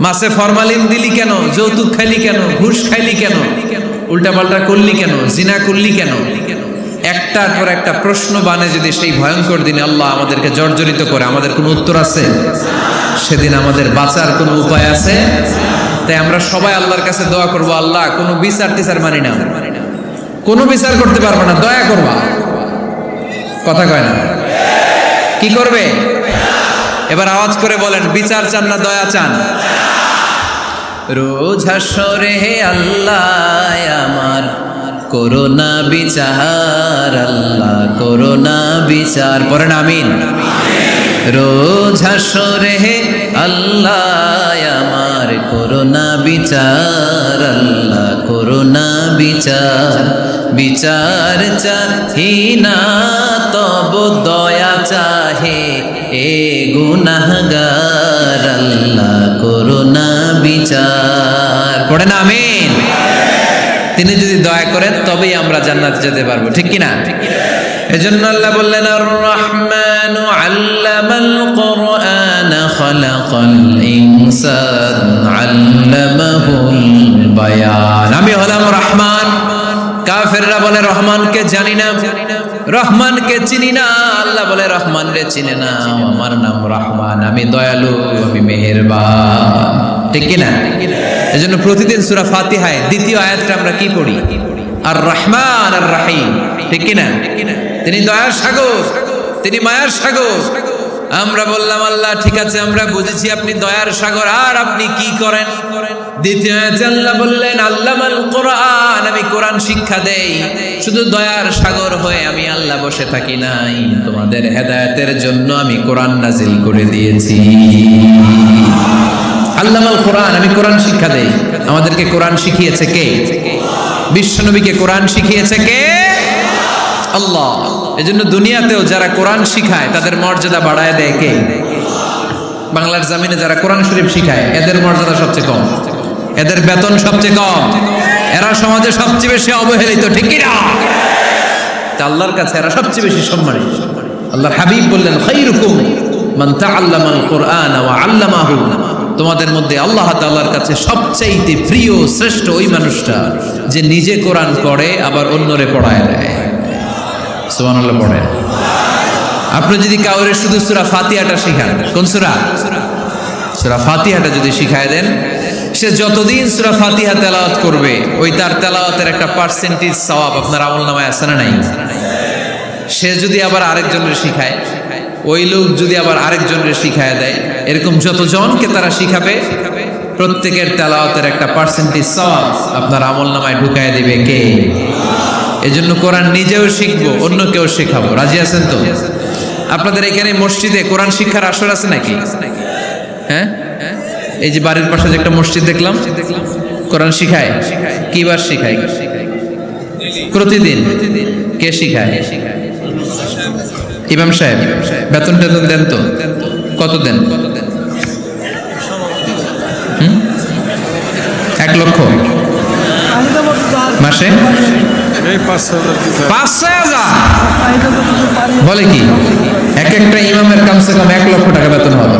মাসে ফরমালিন দিলি কেন? যৌতুক খাইলি কেন? ঘুষ খাইলি কেন? উল্টাপাল্টা করলি কেন? জিনা করলি কেন? একটার পর একটা প্রশ্ন বানে যদি সেই ভয়ঙ্কর দিনে আল্লাহ আমাদেরকে জর্জরিত করে, আমাদের কোনো উত্তর আছে? সেদিন আমাদের বাঁচার কোনো উপায় আছে? তাই আমরা সবাই আল্লাহর কাছে দোয়া করব, আল্লাহ, কোনো বিচার টিচার মানি না। কোনো বিচার করতে পারব না, দয়া করবা। কথা কয় না? কি করবে? এবার আওয়াজ করে বলেন, বিচার চান না, দয়া চান? রোজ হাসরে হে আল্লাহ, আমার করোনা বিচার, আল্লাহ করোনা বিচার। পড়েন আমিন। রোজ হাসরে হে আল্লাহ, আমার করোনা বিচার, আল্লাহ করোনা বিচার। বিচার চাহি না, তব দয়া চাহে। এ গুনাহগার আল্লাহ করোনা বিচার। পড়ে না, আমিন। তিনি যদি দয়া করেন, তবেই আমরা জান্নাত যেতে পারব, ঠিক কিনা? এজন্য আল্লাহ বললেন আর রহমান আল্লামাল কোরআন খালাকাল ইনসান আল্লামাহুল বায়ান। আমি হলাম রহমান। কাফেররা বলে, রহমানকে জানি না। রহমানকে চিনি না, আল্লাহ বলে রহমান রে চিনে না। আমার নাম রহমান, আমি দয়ালু, আমি মেহেরবান। ঠিক কিনা? জন্য প্রতিদিন সূরা ফাতিহায় দ্বিতীয় আয়াতটা আমরা কি পড়ি? আর রহমান আর রাহিম ঠিক কিনা? তিনি দয়ার সাগর, তিনি মায়ার সাগর আমরা বললাম, আল্লাহ, ঠিক আছে, আমরা বুঝেছি আপনি দয়ার সাগর, আর আপনি কি করেন? বললেন কোরআন কোরআন শিক্ষা দেই। শুধু দয়ার সাগর হয়ে আমি আল্লাহ বসে থাকি নাই। তোমাদের হেদায়েতের জন্য আমি নাজিল করে দিয়েছি। আমি শিক্ষা দেই। আমাদেরকে কোরআন শিখিয়েছে কে? বিশ্বনবীকে কোরআন শিখিয়েছে কে? আল্লাহ। এজন্য দুনিয়াতেও যারা কোরআন শিখায়, তাদের মর্যাদা বাড়ায় দেয় কে? বাংলার জামিনে যারা কোরআন শরীফ শিখায়, এদের মর্যাদা সবচেয়ে কম। এদের বেতন সবচেয়ে কম। এরা সমাজে সবচেয়ে বেশি অবহেলিত, ঠিক না তা আল্লাহর কাছে এরা সবচেয়ে বেশি সম্মানিত আল্লাহর হাবিব বললেন, খাইরুকুম মান তাআল্লামাল কোরআন ওয়া আল্লামাহু। তোমাদের মধ্যে আল্লাহ তাআলার কাছে সবচাইতে প্রিয়, শ্রেষ্ঠ ওই মানুষটা, যে নিজে কোরআন পড়ে, আবার অন্যরে পড়ায় দেয়। সুবহানাল্লাহ পড়ে আপনি যদি কাউরে শুধু সূরা ফাতিহাটা শিখান কোন সূরা? সূরা ফাতিহাটা যদি শিখায় দেন, সে যতদিন সূরা ফাতিহা তেলাওয়াত করবে, ওই তার তেলাওয়াতের একটা পার্সেন্টেজ সওয়াব আপনার আমল নামায় আছে না নাই? সে যদি আবার আরেকজনের শিখায়, ওই লোক যদি আবার আরেকজনের শিখায় দেয়, এরকম যতজনকে তারা শিখাবে, প্রত্যেকের তেলাওয়াতের একটা পার্সেন্টেজ সওয়াব আপনার আমল নামায় ঢুকায় দিবে কে? এজন্য কোরআন নিজেও শিখব অন্য কেউ শেখাবো। রাজি আছেন তো? আপনাদের এখানে মসজিদে কোরআন শিক্ষার আসর আছে নাকি? হ্যাঁ? এই যে বাড়ির পাশে যে একটা মসজিদ দেখলাম, কোরআন শিখায়? কিবার শিখায়? প্রতিদিন? কে শিখায়? ইমাম সাহেব, বেতন টেতন দেন তো? কত দেন? এক লক্ষ? মাসে? বলে কি? এক একটা ইমামের কমসে কম এক লক্ষ টাকা বেতন হবে।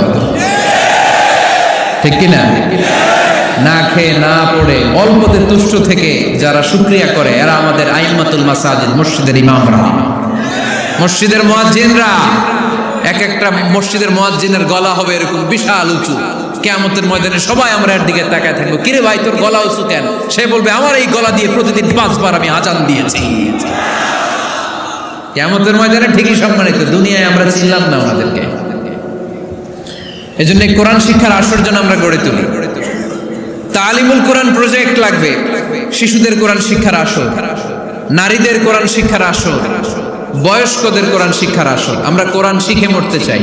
ঠিক কি না খেয়ে না পড়ে, অল্পতে তুষ্ট থেকে যারা শুক্রিয়া করে, এরা আমাদের আইমাতুল মাসাজিদ, মসজিদের ইমামরা। মসজিদের মুয়াজ্জিনরা, এক একটা মসজিদের মুয়াজ্জিনের গলা হবে এরকম বিশাল উঁচু। কেয়ামতের ময়দানে সবাই আমরা এর দিকে তাকায় থাকব। কিরে ভাই, তোর গলা উঁচু কেন? সে বলবে, আমার এই গলা দিয়ে প্রতিদিন পাঁচবার আমি আজান দিয়েছি। কেয়ামতের ময়দানে ঠিকই সম্মানিত, দুনিয়ায় আমরা চিনলাম না আমাদেরকে এই জন্য কোরআন শিক্ষার আসর জন্য আমরা গড়ে তুলি। তালিমুল কোরআন প্রজেক্ট লাগবে। শিশুদের কোরআন শিক্ষার আসর, নারীদের কোরআন শিক্ষার আসর, বয়স্কদের কোরআন শিক্ষার আসর। আমরা কোরআন শিখে মরতে চাই।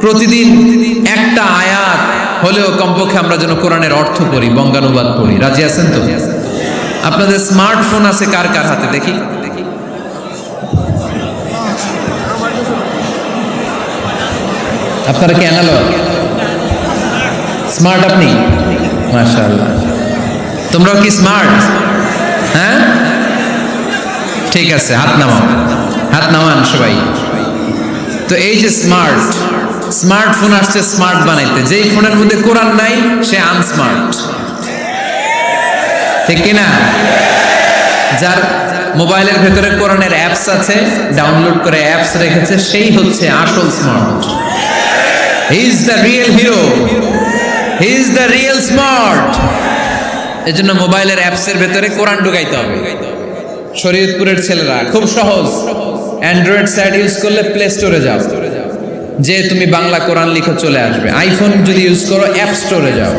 প্রতিদিন একটা আয়াত হলেও কমপক্ষে আমরা যেন কোরআনের অর্থ পড়ি, বঙ্গানুবাদ পড়ি। রাজি আছেন তো? আপনাদের স্মার্টফোন আছে কার কার হাতে? দেখি। আপনারা কি অ্যানালগ স্মার্ট আপনি? মাশাআল্লাহ। তোমরাও কি স্মার্ট হ্যাঁ? ঠিক আছে, হাত নামাও। হাত নামান সবাই। তো এই যে স্মার্ট স্মার্টফোন আসছে, স্মার্ট বানাইতে। যেই ফোনের মধ্যে কোরআন নাই, সে আনস্মার্ট। ঠিক কিনা যার মোবাইলের ভেতরে কোরআনের অ্যাপস আছে, ডাউনলোড করে অ্যাপস রেখেছে, সেই হচ্ছে আসল smart. He is the real hero he is the real smart এজন্য মোবাইলের অ্যাপসের ভেতরে কোরআন ঢুকাইতে হবে। শরীয়তপুরের ছেলেরা, খুব সহজ। অ্যান্ড্রয়েড সাইট ইউজ করলে প্লে স্টোরে যাও। যে তুমি বাংলা কোরআন লিখো চলে আসবে। আইফোন যদি ইউজ করো অ্যাপ স্টোরে যাও।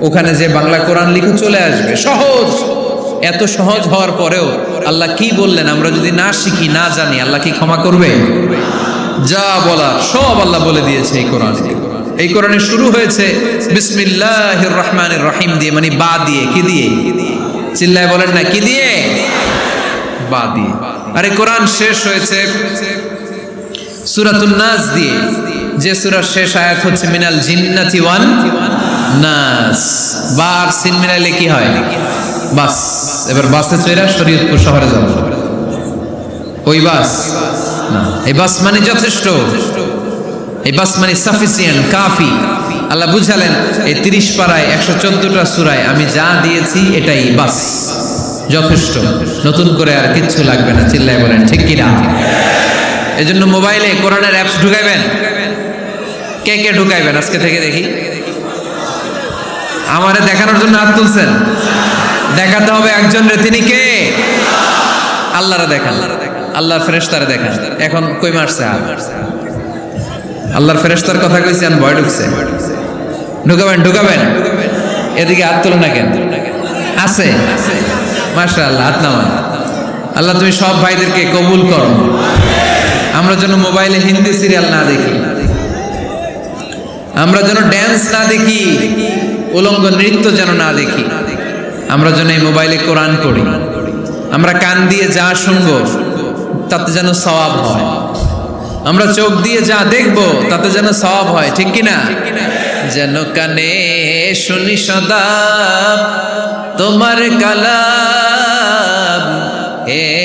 ওখানে যে বাংলা কোরআন লিখো চলে আসবে। সহজ। এত সহজ হওয়ার পরেও আল্লাহ কি বললেন? আমরা যদি না শিখি, না জানি, আল্লাহ কি ক্ষমা করবে? যা বলার সব আল্লাহ বলে দিয়েছে এই কোরআন এই কোরআনে শুরু হয়েছে, বিসমিল্লাহির রহমানির রহিম দিয়ে মানে বা দিয়ে, কি দিয়ে? চিল্লায় বলেন না, কি দিয়ে? বা দিয়ে। আরে কোরআন শেষ হয়েছে সুরাতুন নাস দিয়ে, যে সুরার শেষ আয়াত হচ্ছে মিনাল জিন্নাতি ওয়ান নাস। বার সিন মিলাইলে কি হয়? বাস। এবার বাসে চড়া শরীয়তপুর শহরে যাব। ওই বাস? এই বাস মানে যথেষ্ট। এই বাস মানে সাফিসিয়েন্ট কাফি। আল্লাহ বুঝালেন, এই তিরিশ পাড়ায়, একশো চোদ্দটা সুরায় আমি যা দিয়েছি, এটাই বাস। যথেষ্ট। নতুন করে আর কিচ্ছু লাগবে না, চিল্লায় বলেন, ঠিক কিনা? এই জন্য মোবাইলে কোরআনের অ্যাপস ঢুকাইবেন? কে কে ঢুকাইবেন? আজকে থেকে দেখি। আমারে দেখানোর জন্য হাত তুলছেন। দেখাতে হবে একজন রে তিনি কে? আল্লাহরা দেখান। আল্লাহর ফেরেশতারে দেখান। এখন কই মারছে? আল্লাহর ফেরেশতার কথা কইছি আর ভয় ঢুকছে। ঢুকাবেন ঢুকাবেন। এদিকে হাত তোলো না কেন? আছে। মাশা আল্লাহ হাত নামান। আল্লাহ, তুমি সব ভাইদেরকে কবুল করো। আমরা যেন মোবাইলে হিন্দি সিরিয়াল না দেখি। আমরা যেন ড্যান্স না দেখি, উলঙ্গ নৃত্য যেন না দেখি। আমরা যেন এই মোবাইলে কোরআন পড়ি। আমরা কান দিয়ে যা শুনব, তাতে যেন সওয়াব হয়। আমরা চোখ দিয়ে যা দেখব, তাতে যেন সওয়াব হয়, ঠিক কি না যেন কানে শুনি সদা তোমার কালাম, হে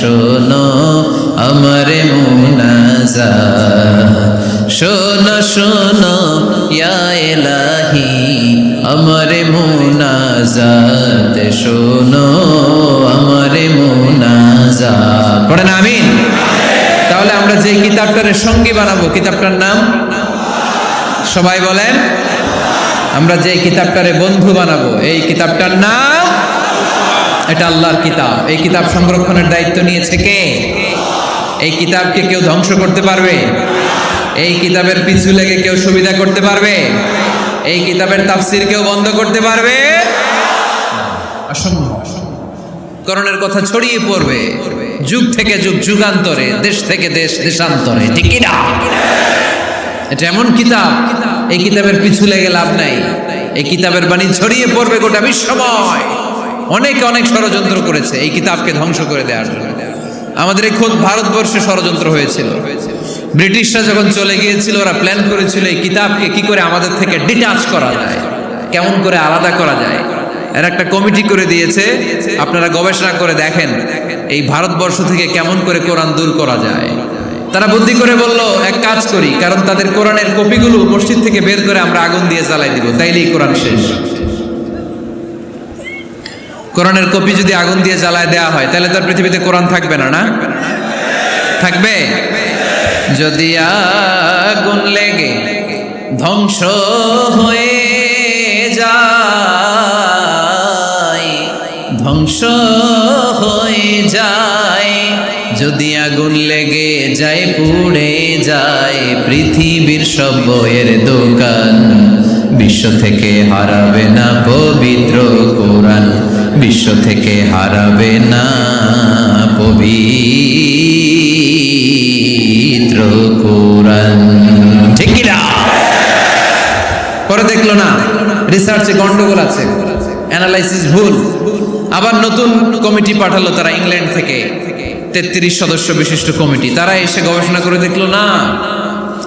শোনো আমার মুনাজা শোনো শোনো, ইয়া এলাহি আমার মুনাজাত। শোনো, আমার মুনাজাত। পড়েন আমিন? তাহলে আমরা যে কিতাবটার সঙ্গী বানাবো, কিতাবটার নাম? সবাই বলেন? আমরা যে কিতাবটারে বন্ধু বানাবো, এই কিতাবটার নাম এটা আল্লাহর কিতাব। এই কিতাব সংরক্ষণের দায়িত্ব নিয়েছে কে? এই কিতাবকে কেউ ধ্বংস করতে পারবে? এই কিতাবের পিছু লেগে কেউ সুবিধা করতে পারবে? এই কিতাবের তাফসির কেউ বন্ধ করতে পারবে? অসম্ভব করণের কথা ছড়িয়ে পড়বে। যুগ থেকে যুগ, যুগান্তরে, দেশ থেকে দেশ, দেশান্তরে। ঠিক না? এটা এমন কিতাব। এই কিতাবের পিছু লেগে লাভ নাই। এই কিতাবের বাণী ছড়িয়ে পড়বে গোটা বিশ্বময়। অনেক অনেক ষড়যন্ত্র করেছে এই কিতাবকে ধ্বংস করে দেওয়ার জন্য। আমাদের এই খোদ ভারতবর্ষে ষড়যন্ত্র হয়েছিল। ব্রিটিশরা যখন চলে গিয়েছিল, ওরা প্ল্যান করেছিল এই কিতাবকে কি করে আমাদের থেকে ডিটাচ করা যায়, কেমন করে আলাদা করা যায়। এর একটা কমিটি করে দিয়েছে, আপনারা গবেষণা করে দেখেন এই ভারতবর্ষ থেকে কেমন করে কোরআন দূর করা যায়। তারা বুদ্ধি করে বলল, এক কাজ করি, কারণ তাদের কোরআনের কপিগুলো মসজিদ থেকে বের করে আমরা আগুন দিয়ে জ্বালাই দিব, তাইলেই কোরআন শেষ। কোরআনের কপি যদি আগুন দিয়ে জ্বালায় দেওয়া হয়, তাহলে তার পৃথিবীতে কোরআন থাকবে না না? থাকবে? যদি আগুন লেগে ধ্বংস হয়ে যায়, ধ্বংস হয়ে যায়, যদি আগুন লেগে যায়, পুড়ে যায়, পৃথিবীর সব বইয়ের দোকান বিশ্ব থেকে হারাবে না পবিত্র কোরআন। বিশ্ব থেকে হারাবে না পবিত্র কোরআন। ঠিক কি পরে দেখল না রিসার্চে গন্ডগোল আছে অ্যানালাইসিস ভুল। আবার নতুন কমিটি পাঠালো তারা ইংল্যান্ড থেকে, তেত্রিশ সদস্য বিশিষ্ট কমিটি। তারা এসে গবেষণা করে দেখল না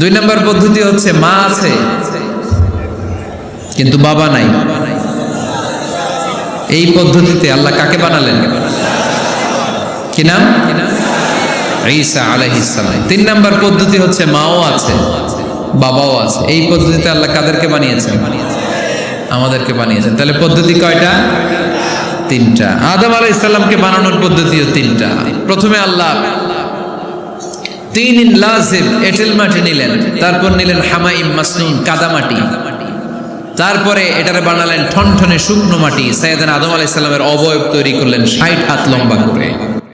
দুই নম্বর পদ্ধতি হচ্ছে মা আছে, কিন্তু বাবা নাই। এই পদ্ধতিতে আল্লাহ কাকে বানালেন? কি নাম? তিন নাম্বার পদ্ধতি হচ্ছে মাও আছে, বাবাও আছে। এই পদ্ধতিতে আল্লাহ কাদেরকে বানিয়েছেন? আমাদেরকে বানিয়েছেন। তাহলে পদ্ধতি কয়টা? তিনটা। আদম আলাহ ইসলামকে বানানোর পদ্ধতিও তিনটা। প্রথমে আল্লাহ তিন লাজিম, এঁটেল মাটি নিলেন। তারপর নিলেন হামাইম মাসনুন কাদামাটি তারপরে এটারে বানালেন ঠনঠনে শুকনো মাটি। সৈয়দান আদম আলাইসাল্লামের অবয়ব তৈরি করলেন ষাট হাত লম্বা করে।